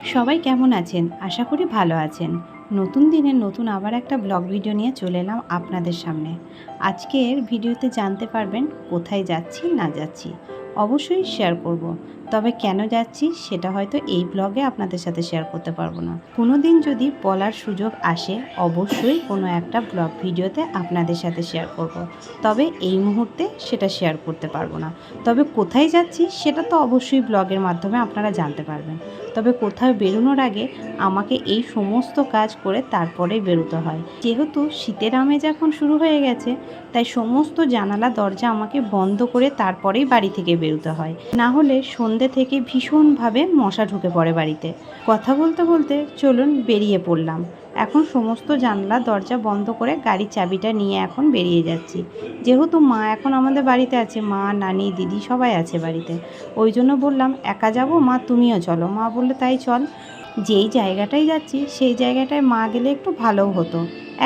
সবাই কেমন আছেন? আশা করি ভালো আছেন। নতুন দিনে নতুন আবার একটা ব্লগ ভিডিও নিয়ে চলে এলাম আপনাদের সামনে। আজকের ভিডিওতে জানতে পারবেন কোথায় যাচ্ছি, না যাচ্ছি। অবশ্যই শেয়ার করব। তবে কেন যাচ্ছি সেটা হয়তো এই ব্লগে আপনাদের সাথে শেয়ার করতে পারব না কোনো দিন যদি বলার সুযোগ আসে, অবশ্যই কোনো একটা ব্লগ ভিডিওতে আপনাদের সাথে শেয়ার করব। তবে এই মুহূর্তে সেটা শেয়ার করতে পারব না তবে কোথায় যাচ্ছি সেটা তো অবশ্যই ব্লগের মাধ্যমে আপনারা জানতে পারবেন তবে কোথাও বেরোনোর আগে আমাকে এই সমস্ত কাজ করে তারপরে বেরোতে হয় যেহেতু শীতের আমেজ এখন শুরু হয়ে গেছে, তাই সমস্ত জানালা দরজা আমাকে বন্ধ করে তারপরেই বাড়ি থেকে বেরোতে হয়। না হলে সন্ধ্যে থেকে ভীষণভাবে মশা ঢুকে পড়ে বাড়িতে। কথা বলতে বলতে চলুন বেরিয়ে পড়লাম। এখন সমস্ত জানলা, দরজা বন্ধ করে গাড়ির চাবিটা নিয়ে এখন বেরিয়ে যাচ্ছি। যেহেতু মা এখন আমাদের বাড়িতে আছে, মা, নানি, দিদি সবাই আছে বাড়িতে। ওই জন্য বললাম, একা যাব? মা, তুমিও চলো। মা বললে, তাই চল। যেই জায়গাটায় যাচ্ছি, সেই জায়গাটায় মা গেলে একটু ভালো হতো।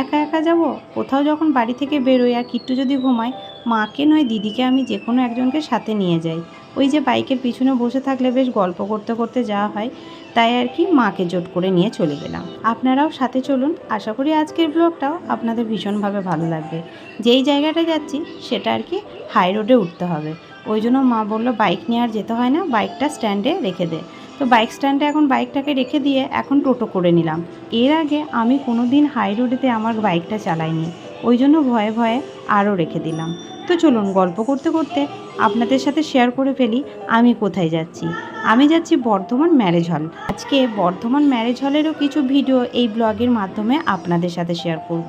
একা একা যাব? কোথাও যখন বাড়ি থেকে বেরোই আর কিট্টু যদি ঘুমায়, মাকে নয় দিদিকে আমি যে কোনো একজনকে সাথে নিয়ে যাই। ওই যে বাইকের পিছনে বসে থাকলে বেশ গল্প করতে করতে যাওয়া হয়, তাই আর কি মাকে জোট করে নিয়ে চলে গেলাম। আপনারাও সাথে চলুন। আশা করি আজকের ব্লগটাও আপনাদের ভীষণভাবে ভালো লাগবে। যেই জায়গাটা যাচ্ছি, সেটা আর কি হাই রোডে উঠতে হবে। ওই জন্য মা বলল, বাইক নিয়ে আর যেতে হয় না, বাইকটা স্ট্যান্ডে রেখে দে। তো বাইক স্ট্যান্ডে এখন বাইকটাকে রেখে দিয়ে এখন টোটো করে নিলাম। এর আগে আমি কোনো দিন হাই রোডেতে আমার বাইকটা চালাইনি, ওই জন্য ভয়ে ভয়ে আরও রেখে দিলাম। তো চলুন গল্প করতে করতে আপনাদের সাথে শেয়ার করে ফেলি আমি কোথায় যাচ্ছি। আমি যাচ্ছি বর্ধমান ম্যারেজ হল আজকে বর্ধমান ম্যারেজ হলেরও কিছু ভিডিও এই ব্লগের মাধ্যমে আপনাদের সাথে শেয়ার করব।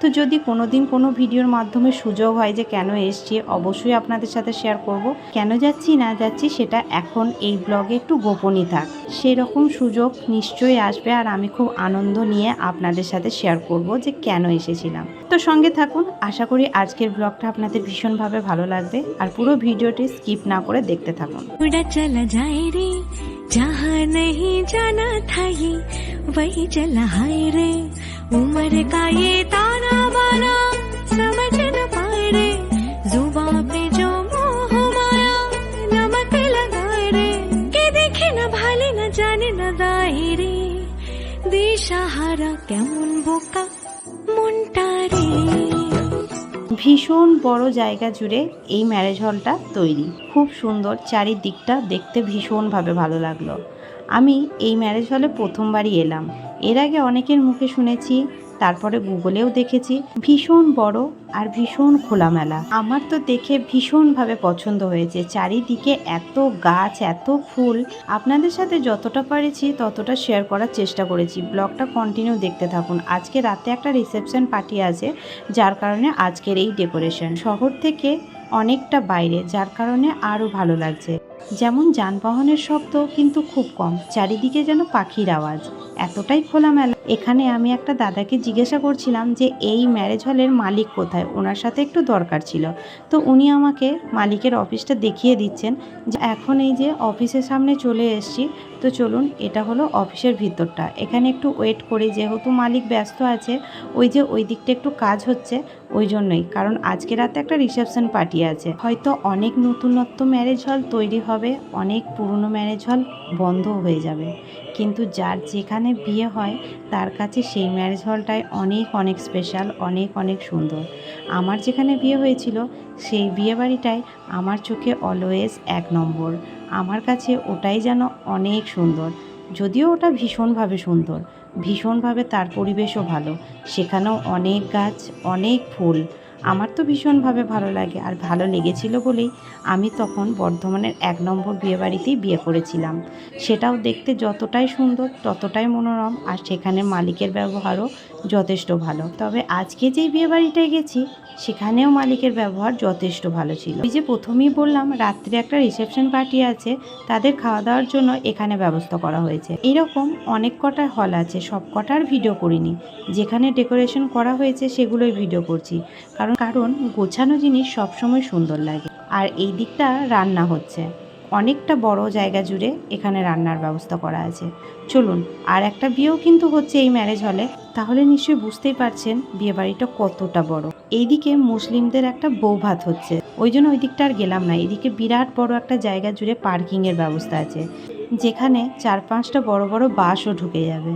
তো যদি কোনো দিন কোনো ভিডিওর মাধ্যমে সুযোগ হয় যে কেন এসছি অবশ্যই আপনাদের সাথে শেয়ার করব। কেন যাচ্ছি না যাচ্ছি সেটা এখন এই ব্লগে একটু গোপনই থাক সেরকম সুযোগ নিশ্চয়ই আসবে আর আমি খুব আনন্দ নিয়ে আপনাদের সাথে শেয়ার করব যে কেন এসেছিলাম তো সঙ্গে থাকুন আশা করি আজকের ব্লগটা আপনাদের ভীষণভাবে ভালো লাগবে আর পুরো ভিডিওটি স্কিপ না করে দেখতে থাকুন उड़ा चला जाए रे जहाँ नहीं जाना था ये वही चला हाय रे उम्र का ये ताना সাহারা কেমন ভীষণ বড় জায়গা জুড়ে এই ম্যারেজ হলটা তৈরি। খুব সুন্দর, চারিদিকটা দেখতে ভীষণভাবে ভালো লাগল। আমি এই ম্যারেজ হলে প্রথমবারই এলাম। এর আগে অনেকের মুখে শুনেছি তারপরে গুগলেও দেখেছি। ভীষণ বড় আর ভীষণ খোলামেলা। আমার তো দেখে ভীষণভাবে পছন্দ হয়েছে। চারিদিকে এত গাছ, এত ফুল। আপনাদের সাথে যতটা পেরেছি ততটা শেয়ার করার চেষ্টা করেছি। ব্লগটা কন্টিনিউ দেখতে থাকুন। আজকে রাতে একটা রিসেপশন পার্টি আছে, যার কারণে আজকের এই ডেকোরেশন শহর থেকে অনেকটা বাইরে, যার কারণে আরও ভালো লাগছে। যেমন যানবাহনের শব্দ কিন্তু খুব কম, চারিদিকে যেন পাখির আওয়াজ। এতটাই খোলামেলা। এখানে আমি একটা দাদাকে জিজ্ঞাসা করছিলাম যে, এই ম্যারেজ হলের মালিক কোথায়? ওনার সাথে একটু দরকার ছিল। তো উনি আমাকে মালিকের অফিসটা দেখিয়ে দিচ্ছেন যে, এখন এই যে অফিসের সামনে চলে এসেছি, তো চলুন এটা হলো অফিসের ভিতরটা। এখানে একটু ওয়েট করি, যেহেতু মালিক ব্যস্ত আছে, ওই যে ওই দিকটা একটু কাজ হচ্ছে, ওই জন্যই। কারণ আজকে রাতে একটা রিসেপশন পার্টি আছে। হয়তো অনেক নতুনত্ব ম্যারেজ হল তৈরি হবে, অনেক পুরনো ম্যারেজ হল বন্ধ হয়ে যাবে। কিন্তু যার যেখানে বিয়ে হয়, তার কাছে সেই ম্যারেজ হলটাই অনেক অনেক স্পেশাল অনেক অনেক সুন্দর। আমার যেখানে বিয়ে হয়েছিল, সেই বিয়ে বাড়িটাই আমার চোখে অলওয়েজ এক নম্বর। আমার কাছে ওটাই যেন অনেক সুন্দর। যদিও ওটা ভীষণভাবে সুন্দর, ভীষণভাবে তার পরিবেশও ভালো। সেখানেও অনেক গাছ, অনেক ফুল। আমার তো ভীষণভাবে ভালো লাগে আর ভালো লেগেছিল বলেই আমি তখন বর্ধমানের এক নম্বর বিয়েবাড়িতেই বিয়ে করেছিলাম। সেটাও দেখতে যতটাই সুন্দর, ততটাই মনোরম আর সেখানে মালিকের ব্যবহারও যথেষ্ট ভালো। তবে আজকে যেই বিয়েবাড়িটায় গেছি, সেখানেও মালিকের ব্যবহার যথেষ্ট ভালো ছিল। ওই যে প্রথমেই বললাম, রাত্রে একটা রিসেপশন পার্টি আছে, তাদের খাওয়া দাওয়ার জন্য এখানে ব্যবস্থা করা হয়েছে। এরকম অনেক কটা হল আছে সব কটার ভিডিও করিনি। যেখানে ডেকোরেশন করা হয়েছে, সেগুলোই ভিডিও করছি। কারণ কারণ কারণ গোছানো জিনিস সবসময় সুন্দর লাগে। আর এই দিকটা রান্না হচ্ছে। অনেকটা বড় জায়গা জুড়ে এখানে রান্নার ব্যবস্থা করা আছে। চলুন, আর একটা বিয়েও কিন্তু হচ্ছে এই ম্যারেজ হলে। তাহলে নিশ্চয়ই বুঝতেই পারছেন বিয়েবাড়িটা কতটা বড়। এইদিকে মুসলিমদের একটা বউ ভাত হচ্ছে। ওই জন্য ওই দিকটা আর গেলাম না। এদিকে বিরাট বড় একটা জায়গা জুড়ে পার্কিংয়ের ব্যবস্থা আছে। যেখানে চার পাঁচটা বড় বড় বাসও ঢুকে যাবে।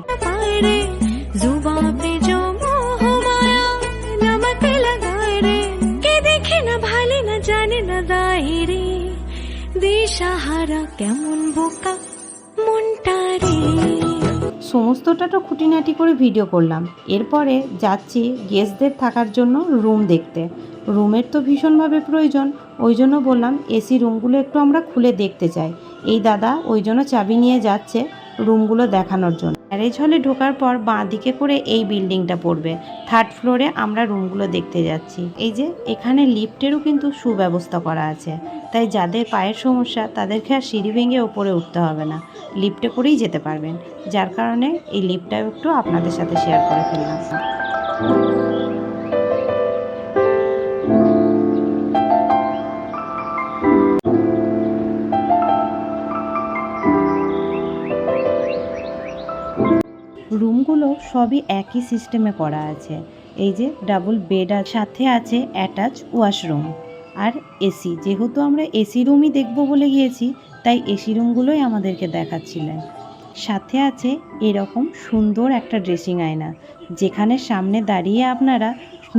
দিশাহারা কেমন বোকা? মনটা রে। সমস্তটা তো খুঁটিনাটি করে ভিডিও করলাম। এরপরে যাচ্ছি গেস্টদের থাকার জন্য রুম দেখতে। রুমের তো ভীষণভাবে প্রয়োজন, ওই জন্য বললাম, এসি রুমগুলো একটু আমরা খুলে দেখতে চাই। এই দাদা ওই জন্য চাবি নিয়ে যাচ্ছে। রুমগুলো দেখানোর জন্য। ম্যারেজ হলে ঢোকার পর বাঁ দিকে করে এই বিল্ডিংটা পড়বে। থার্ড ফ্লোরে আমরা রুমগুলো দেখতে যাচ্ছি। এই যে, এখানে লিফটেরও কিন্তু সুব্যবস্থা করা আছে। তাই যাদের পায়ের সমস্যা, তাদেরকে আর সিঁড়ি ভেঙে ওপরে উঠতে হবে না। লিফটে করেই যেতে পারবেন। যার কারণে এই লিফটটাও একটু আপনাদের সাথে শেয়ার করে ফেললাম। সবই একই সিস্টেমে করা আছে। এই যে ডাবল বেড আর সাথে আছে অ্যাটাচ ওয়াশরুম আর এসি যেহেতু আমরা এসি রুমই দেখব বলে গিয়েছি, তাই এসি রুমগুলোই আমাদেরকে দেখাচ্ছিলেন। সাথে আছে এরকম সুন্দর একটা ড্রেসিং আয়না। যেখানে সামনে দাঁড়িয়ে আপনারা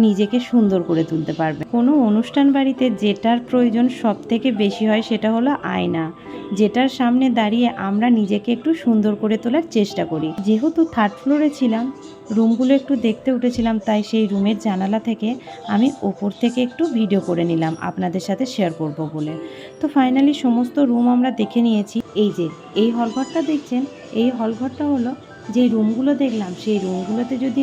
নিজেকে সুন্দর করে তুলতে পারবেন কোনো অনুষ্ঠান বাড়িতে যেটার প্রয়োজন সব থেকে বেশি হয় সেটা হলো আয়না। যেটার সামনে দাঁড়িয়ে আমরা নিজেকে একটু সুন্দর করে তোলার চেষ্টা করি। যেহেতু থার্ড ফ্লোরে ছিলাম রুমগুলো একটু দেখতে উঠেছিলাম, তাই সেই রুমের জানালা থেকে আমি ওপর থেকে একটু ভিডিও করে নিলাম আপনাদের সাথে শেয়ার করব বলে। তো ফাইনালি সমস্ত রুম আমরা দেখে নিয়েছি। এই যে, এই হলঘরটা দেখছেন? এই হলঘরটা হলো যে রুমগুলো দেখলাম, সেই রুমগুলোতে যদি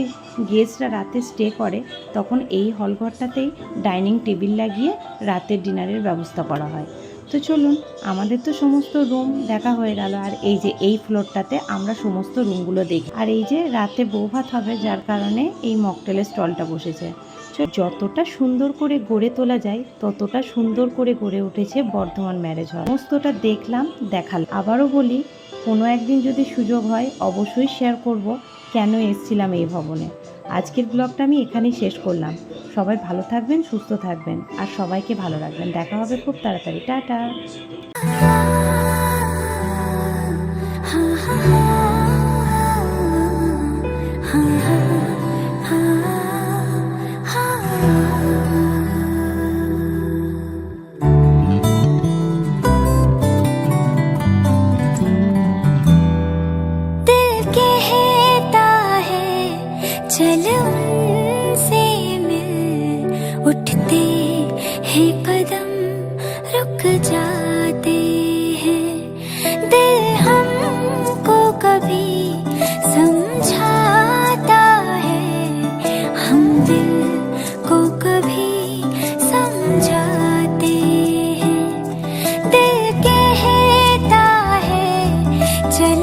গেস্টরা রাতে স্টে করে, তখন এই হলঘরটাতেই ডাইনিং টেবিল লাগিয়ে রাতের ডিনারের ব্যবস্থা করা হয়। তো চলুন, আমাদের তো সমস্ত রুম দেখা হয়ে গেল। আর এই যে এই ফ্লোরটাতে আমরা সমস্ত রুমগুলো দেখি। আর এই যে রাতে বউ ভাত হবে, যার কারণে এই মকটেলের স্টলটা বসেছে। যতটা সুন্দর করে গড়ে তোলা যায়, ততটা সুন্দর করে গড়ে উঠেছে বর্ধমান ম্যারেজ হল সমস্তটা দেখলাম দেখাল আবারও বলি কোনো একদিন যদি সুযোগ হয় অবশ্যই শেয়ার করব কেন এসছিলাম এই ভবনে আজকের ব্লগটা আমি এখানেই শেষ করলাম সবাই ভালো থাকবেন সুস্থ থাকবেন আর সবাইকে ভালো রাখবেন দেখা হবে খুব তাড়াতাড়ি টাটা Trời